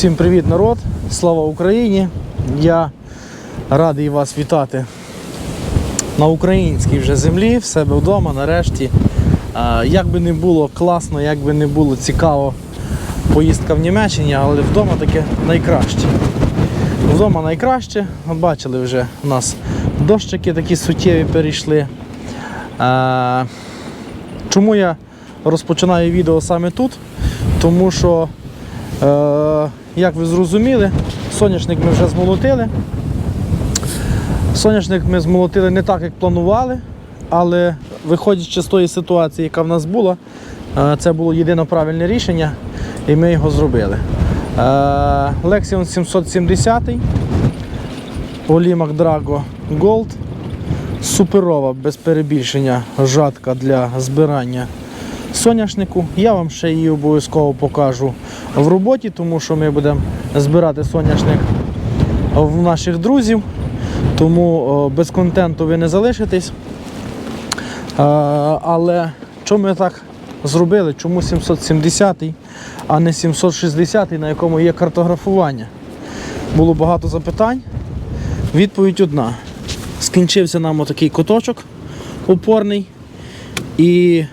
Всім привіт, народ! Слава Україні! Я радий вас вітати на українській вже землі, в себе вдома, нарешті. Як би не було класно, як би не було цікаво поїздка в Німеччині, але вдома таке найкраще. Вдома найкраще. Бачили вже у нас дощики такі суттєві перейшли. Чому я розпочинаю відео саме тут? Тому що, е, як ви зрозуміли, соняшник ми вже змолотили. Соняшник ми змолотили не так, як планували, але виходячи з тої ситуації, яка в нас була, е, це було єдине правильне рішення, і ми його зробили. Е, Lexion 770, Олімак Drago Gold. Суперова, без перебільшення, жатка для збирання соняшнику. Я вам ще її обов'язково покажу в роботі, тому що ми будемо збирати соняшник в наших друзів. Тому без контенту ви не залишитесь. Е, Але чому ми так зробили? Чому 770, а не 760, на якому є картографування? Було багато запитань. Відповідь одна. Скінчився нам отакий коточок опорний. І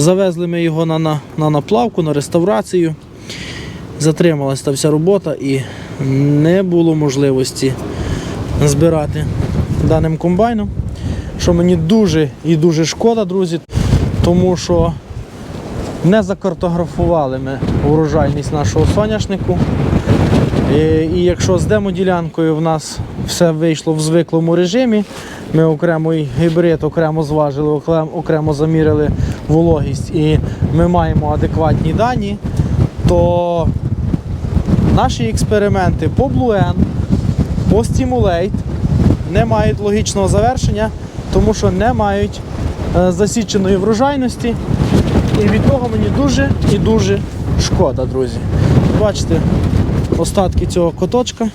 завезли ми його на, на, на наплавку, на реставрацію. Затрималася та вся робота і не було можливості збирати даним комбайном. Що мені дуже і дуже шкода, друзі, тому що не закартографували ми урожайність нашого соняшнику. І, і якщо з демоділянкою в нас все вийшло в звиклому режимі, ми окремий гібрид окремо зважили, окремо, заміряли вологість і ми маємо адекватні дані, то наші експерименти по Blue N, по Stimulate не мають логічного завершення, тому що не мають е, засіченої врожайності. І від того мені дуже і дуже шкода, друзі. Бачите, остатки цього коточка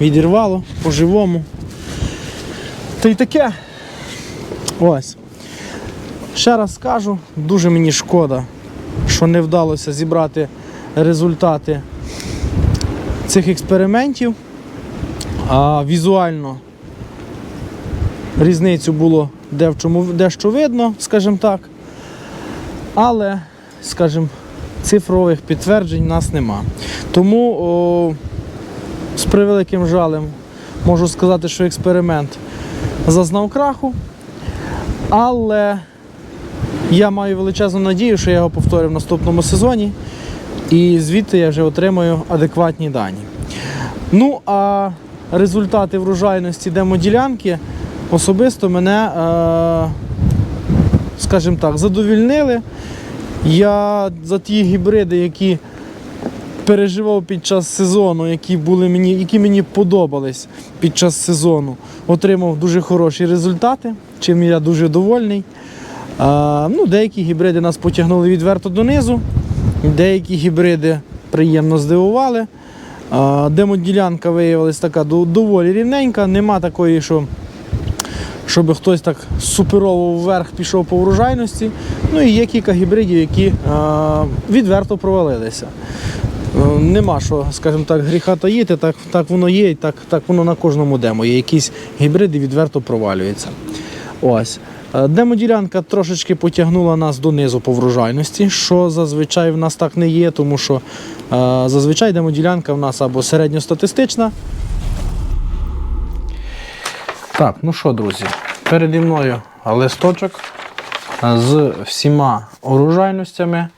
відірвало по-живому. Та й таке. Ось. Ще раз скажу, дуже мені шкода, що не вдалося зібрати результати цих експериментів. А візуально різницю було де в чому, дещо видно, скажімо так. Але, скажімо, цифрових підтверджень у нас нема. Тому о, з превеликим жалем можу сказати, що експеримент зазнав краху. Але я маю величезну надію, що я його повторю в наступному сезоні. І звідти я вже отримаю адекватні дані. Ну, а результати врожайності демоділянки особисто мене, е, скажімо так, задовільнили. Я за ті гібриди, які переживав під час сезону, які були мені, які мені подобались під час сезону, отримав дуже хороші результати, чим я дуже довольний. А, ну, деякі гібриди нас потягнули відверто донизу, деякі гібриди приємно здивували. А, демоділянка виявилася така доволі рівненька, нема такої, що щоб хтось так суперово вверх пішов по врожайності. Ну і є кілька гібридів, які е, відверто провалилися. Е, Нема що, скажімо так, гріха таїти, так, так воно є, і так, так воно на кожному демо. Є якісь гібриди відверто провалюються. Ось. Е, Демоділянка трошечки потягнула нас донизу по врожайності, що зазвичай в нас так не є, тому що е, зазвичай демоділянка в нас або середньостатистична, так, ну що, друзі, переді мною листочок з всіма урожайностями, е,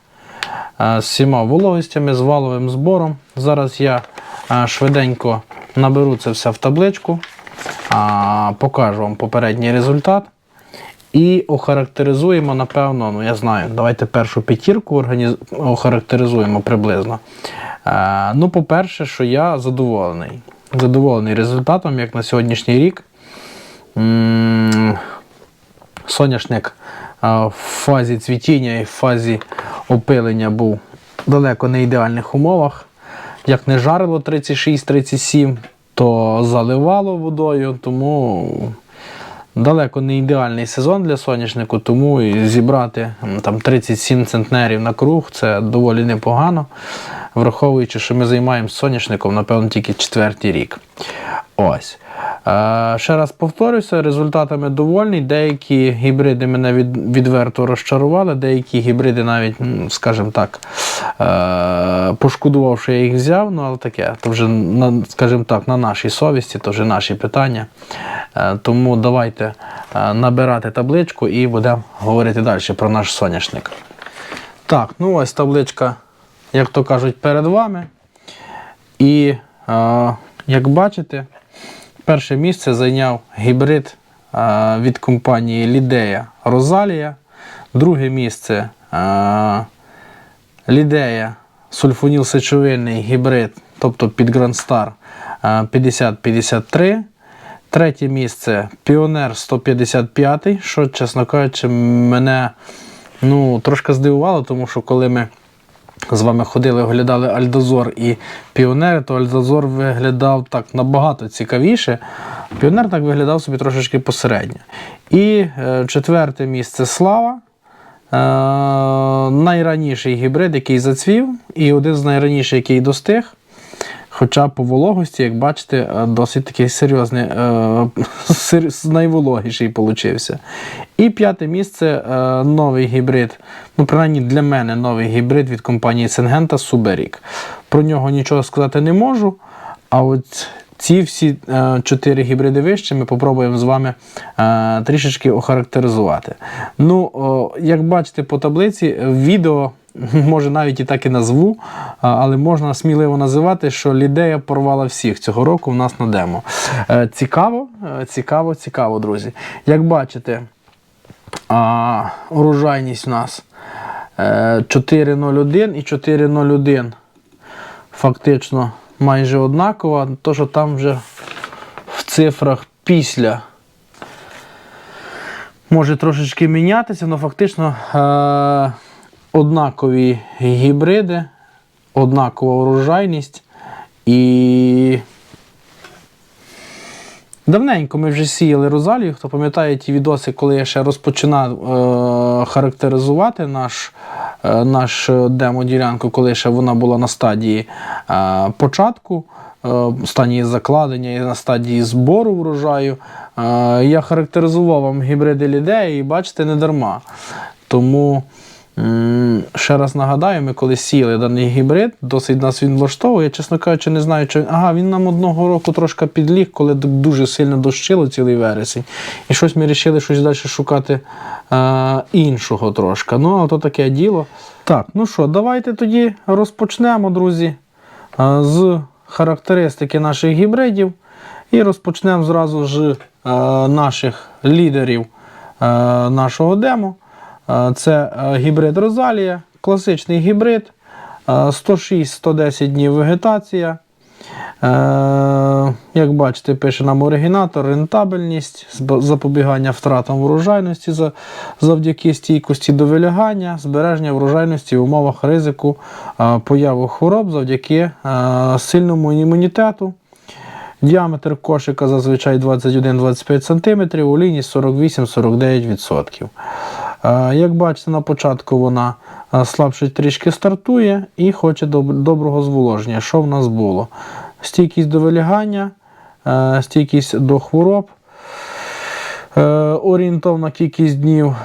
з всіма вологостями, з валовим збором. Зараз я е, швиденько наберу це все в табличку, покажу вам попередній результат. І охарактеризуємо, напевно, ну я знаю, давайте першу п'ятірку організ... охарактеризуємо приблизно. Е, ну, по-перше, що я задоволений. Задоволений результатом, як на сьогоднішній рік. М, Соняшник а, в фазі цвітіння і в фазі опилення був далеко не ідеальних умовах. Як не жарило 36-37, то заливало водою, тому далеко не ідеальний сезон для соняшнику, тому і зібрати там 37 центнерів на круг це доволі непогано. враховуючи, що ми займаємося соняшником, напевно, тільки четвертий рік. Ось. Е, ще раз повторюся, результатами довольний. Деякі гібриди мене від, відверто розчарували, деякі гібриди навіть, скажімо так, е, пошкодував, що я їх взяв, ну але таке, то вже, на, скажімо так, на нашій совісті, то вже наші питання. Е, тому давайте е, набирати табличку і будемо говорити далі про наш соняшник. Так, ну ось табличка, як то кажуть, перед вами. І е, як бачите, перше місце зайняв гібрид від компанії Лідея Розалія. Друге місце Лідея сульфоніл сечовинний гібрид, тобто під Grand Star е, 5053. Третє місце Піонер 155, що, чесно кажучи, мене ну, трошки здивувало, тому що коли ми з вами ходили, оглядали Альдозор і Піонер, то Альдозор виглядав так набагато цікавіше. Піонер так виглядав собі трошечки посередньо. І е, четверте місце Слава. Е, найраніший гібрид, який зацвів, і один з найраніших, який достиг. Хоча по вологості, як бачите, е, досить такий серйозний, е, найвологіший получився. І п'яте місце е, новий гібрид. Ну, принаймні для мене новий гібрид від компанії Сингента Суберік. Про нього нічого сказати не можу. А от ці всі чотири гібриди вище ми попробуємо з вами трішечки охарактеризувати. Ну, як бачите по таблиці, відео може навіть і так і назву, але можна сміливо називати, що Лідея порвала всіх цього року в нас на демо. Е, Цікаво, е, цікаво, цікаво, друзі. Як бачите, урожайність у нас е, 4,01 і 4,01 фактично майже однакова, то що там вже в цифрах після може трошечки мінятися, але фактично е- однакові гібриди, однакова урожайність і. Давненько ми вже сіяли розалію. Хто пам'ятає ті відоси, коли я ще розпочинав е- характеризувати наш, е- наш демо-ділянку, коли ще вона була на стадії е- початку, е- стадії закладення і на стадії збору врожаю. Е- я характеризував вам гібриди лідеї і бачите, не дарма. Тому. Ще раз нагадаю, ми коли сіяли даний гібрид, досить нас він влаштовує. Чесно кажучи, не знаю, чи ага, він нам одного року трошки підліг, коли дуже сильно дощило цілий вересень. І щось ми вирішили щось далі шукати е, іншого трошки. Ну, а то таке діло. Так, ну що, давайте тоді розпочнемо, друзі, е, з характеристики наших гібридів. І розпочнемо зразу з е, наших лідерів е, нашого демо. Е, Це е, гібрид Розалія, класичний гібрид, е, 106-110 днів вегетація. Е, Як бачите, пише нам оригінатор, рентабельність, запобігання втратам врожайності завдяки стійкості до вилягання, збереження врожайності в умовах ризику е, появи хвороб завдяки е, сильному імунітету. Діаметр кошика зазвичай 21-25 см, олійність 48-49%. Як бачите, на початку вона слабше трішки стартує і хоче доброго зволоження. Що в нас було? Стійкість до вилягання, стійкість до хвороб, е, орієнтовна кількість днів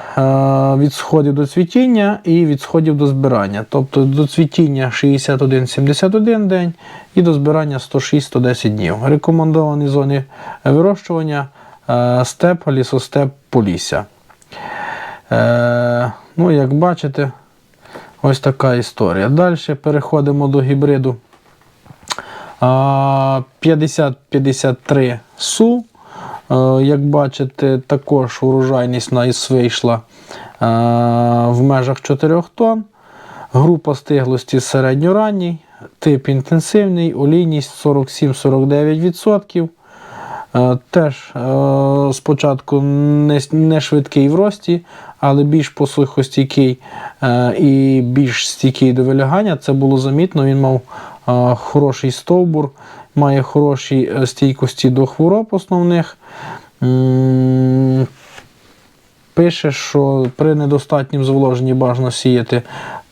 від сходів до цвітіння і від сходів до збирання. Тобто до цвітіння 61-71 день і до збирання 106-110 днів. Рекомендовані зони вирощування е, степ, лісостеп, полісся. Е, ну, як бачите, ось така історія. Далі переходимо до гібриду а, 50-53 су. Е, Як бачите, також урожайність на ІС вийшла е, в межах 4 тонн. Група стиглості середньоранній, тип інтенсивний, олійність 47-49%. Е, Теж е, спочатку не, швидкий в рості, але більш посухостійкий е, і більш стійкий до вилягання. Це було замітно. Він мав хороший стовбур, має хороші стійкості до хвороб основних. Пише, що при недостатнім зволоженні бажано сіяти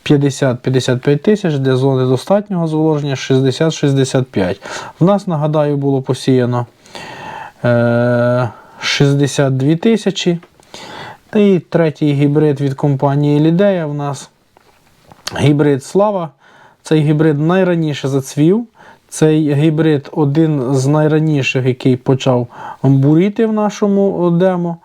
50-55 тисяч, для зони достатнього зволоження 60-65. В нас, нагадаю, було посіяно 62 тисячі. Та і третій гібрид від компанії Лідея в нас гібрид Слава. Цей гібрид найраніше зацвів. Цей гібрид один з найраніших, який почав буріти в нашому демо.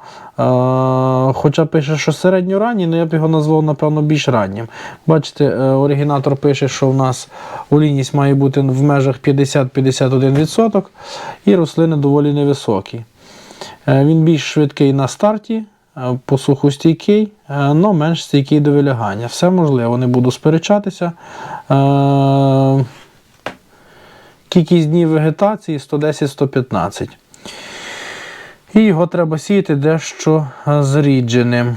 Хоча пише, що середньоранній, але я б його назвав, напевно, більш раннім. Бачите, е, оригінатор пише, що в нас олійність має бути в межах 50-51%, і рослини доволі невисокі. Е, Він більш швидкий на старті, е, посухостійкий, але менш стійкий до вилягання. Все можливо, не буду сперечатися. Кількість днів вегетації 110-115. І його треба сіяти дещо зрідженим.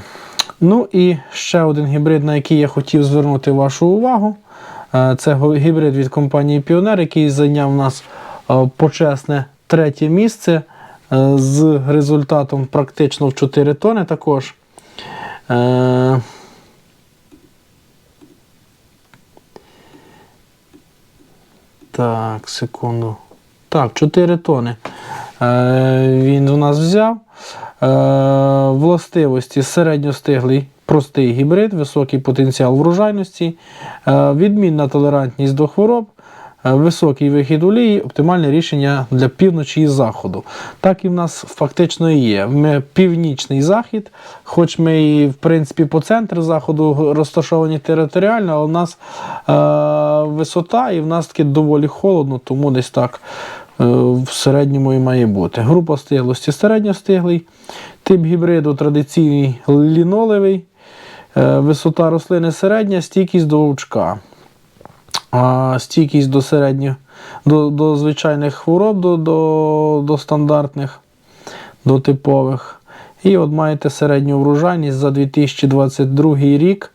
Ну і ще один гібрид, на який я хотів звернути вашу увагу. Е, Це гібрид від компанії Піонер, який зайняв у нас е, почесне третє місце е, з результатом практично в 4 тони також. Так, секунду. Так, 4 тони. Е, він у нас взяв. Е, властивості середньостиглий простий гібрид, високий потенціал врожайності, е, відмінна толерантність до хвороб, високий вихід олії, оптимальне рішення для півночі і заходу. Так і в нас фактично і є. Ми північний захід, хоч ми і в принципі по центру заходу розташовані територіально, але в нас висота і в нас таки доволі холодно, тому десь так в середньому і має бути. Група стиглості середньостиглий, тип гібриду традиційний лінолевий, е, висота рослини середня, стійкість до вовчка. А стійкість до середніх, до, до звичайних хвороб, до, до, до стандартних, до типових. І от маєте середню врожайність за 2022 рік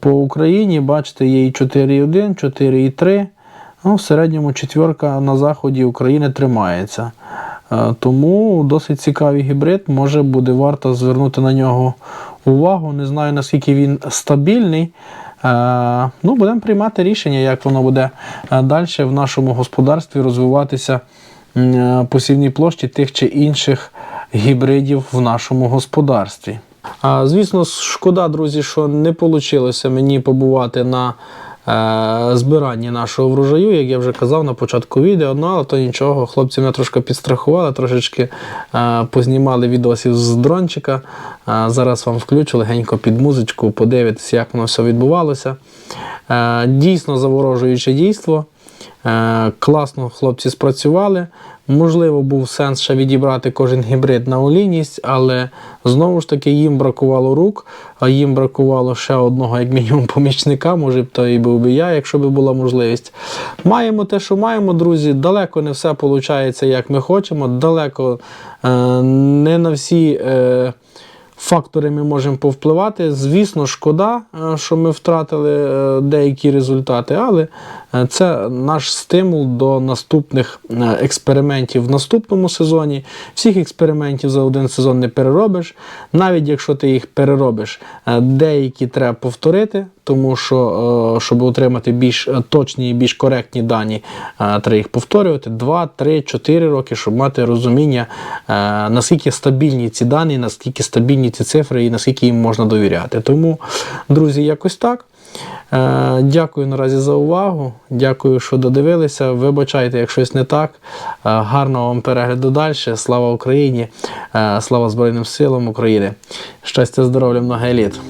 по Україні. Бачите, є і 4,1, 4,3. Ну, в середньому четверка на заході України тримається. Е, Тому досить цікавий гібрид. Може буде варто звернути на нього увагу. Не знаю наскільки він стабільний. Е, Ну, будемо приймати рішення, як воно буде далі в нашому господарстві розвиватися е, посівні площі тих чи інших гібридів в нашому господарстві. Звісно, шкода, друзі, що не вийшло мені побувати на е, збиранні нашого врожаю, як я вже казав на початку відео, ну але то нічого, хлопці мене трошки підстрахували, трошечки е, познімали відосів з дрончика. Е, зараз вам включу легенько під музичку, подивитися, як воно все відбувалося. Дійсно заворожуюче дійство. Е, Класно хлопці спрацювали. Можливо, був сенс ще відібрати кожен гібрид на олійність, але знову ж таки їм бракувало рук, а їм бракувало ще одного, як мінімум, помічника. Може б то і був би я, якщо б була можливість. Маємо те, що маємо, друзі. Далеко не все виходить, як ми хочемо. Далеко е, не на всі. Е, фактори ми можемо повпливати. Звісно, шкода, що ми втратили деякі результати, але це наш стимул до наступних е, експериментів в наступному сезоні. Всіх експериментів за один сезон не переробиш. Навіть якщо ти їх переробиш, е, деякі треба повторити. Тому що, е, щоб отримати більш е, точні і більш коректні дані, е, треба їх повторювати 2, 3, 4 роки, щоб мати розуміння, е, наскільки стабільні ці дані, наскільки стабільні ці цифри і наскільки їм можна довіряти. Тому, друзі, якось так. Е, Дякую наразі за увагу. Дякую, що додивилися. Вибачайте, як щось не так. Е, Гарного вам перегляду далі. Слава Україні! Е, Слава Збройним силам України! Щастя, здоров'я, много еліт!